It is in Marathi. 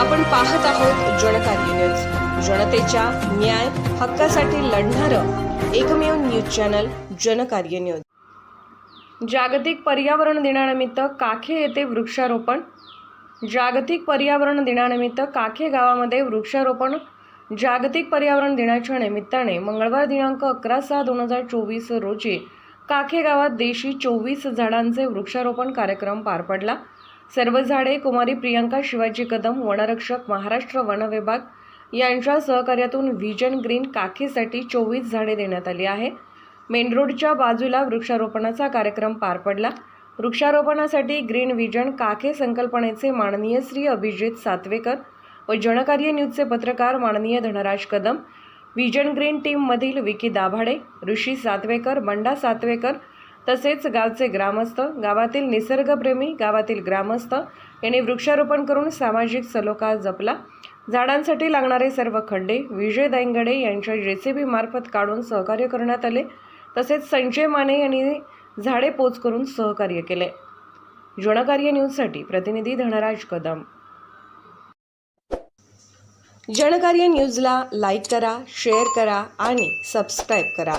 आपण पाहत आहोत जनकार्य न्यूज. जनतेच्या न्याय हक्कासाठी लढणारं एकमेव न्यूज चॅनल जनकार्य न्यूज. जागतिक पर्यावरण दिनानिमित्त काखे येथे वृक्षारोपण. जागतिक पर्यावरण दिनानिमित्त काखे गावामध्ये वृक्षारोपण. जागतिक पर्यावरण दिनाच्या निमित्ताने मंगळवार दिनांक अकरा सहा दोन हजार चोवीस रोजी काखे गावात देशी चोवीस झाडांचे वृक्षारोपण कार्यक्रम पार पडला. सर्व झाडे कुमारी प्रियंका शिवाजी कदम वनरक्षक महाराष्ट्र वन विभाग यांच्या सहकार्यातून व्हिजन ग्रीन काखेसाठी चोवीस झाडे देण्यात आली आहे. मेन रोडच्या बाजूला वृक्षारोपणाचा कार्यक्रम पार पडला. वृक्षारोपणासाठी ग्रीन व्हिजन काखे संकल्पनेचे माननीय श्री अभिजित सातवेकर व जनकार्य न्यूजचे पत्रकार माननीय धनराज कदम व्हिजन ग्रीन टीममधील विकी दाभाडे ऋषी सातवेकर बंडा सातवेकर तसेच गावचे ग्रामस्थ गावातील निसर्गप्रेमी गावातील ग्रामस्थ यांनी वृक्षारोपण करून सामाजिक सलोखा जपला. झाडांसाठी लागणारे सर्व खड्डे विजय दायंगडे यांच्या जेसीबी मार्फत काढून सहकार्य करण्यात आले. तसेच संजय माने यांनी झाडे पोच करून सहकार्य केले. जनकार्य न्यूजसाठी प्रतिनिधी धनराज कदम. जनकार्य न्यूजला लाईक करा शेअर करा आणि सबस्क्राईब करा.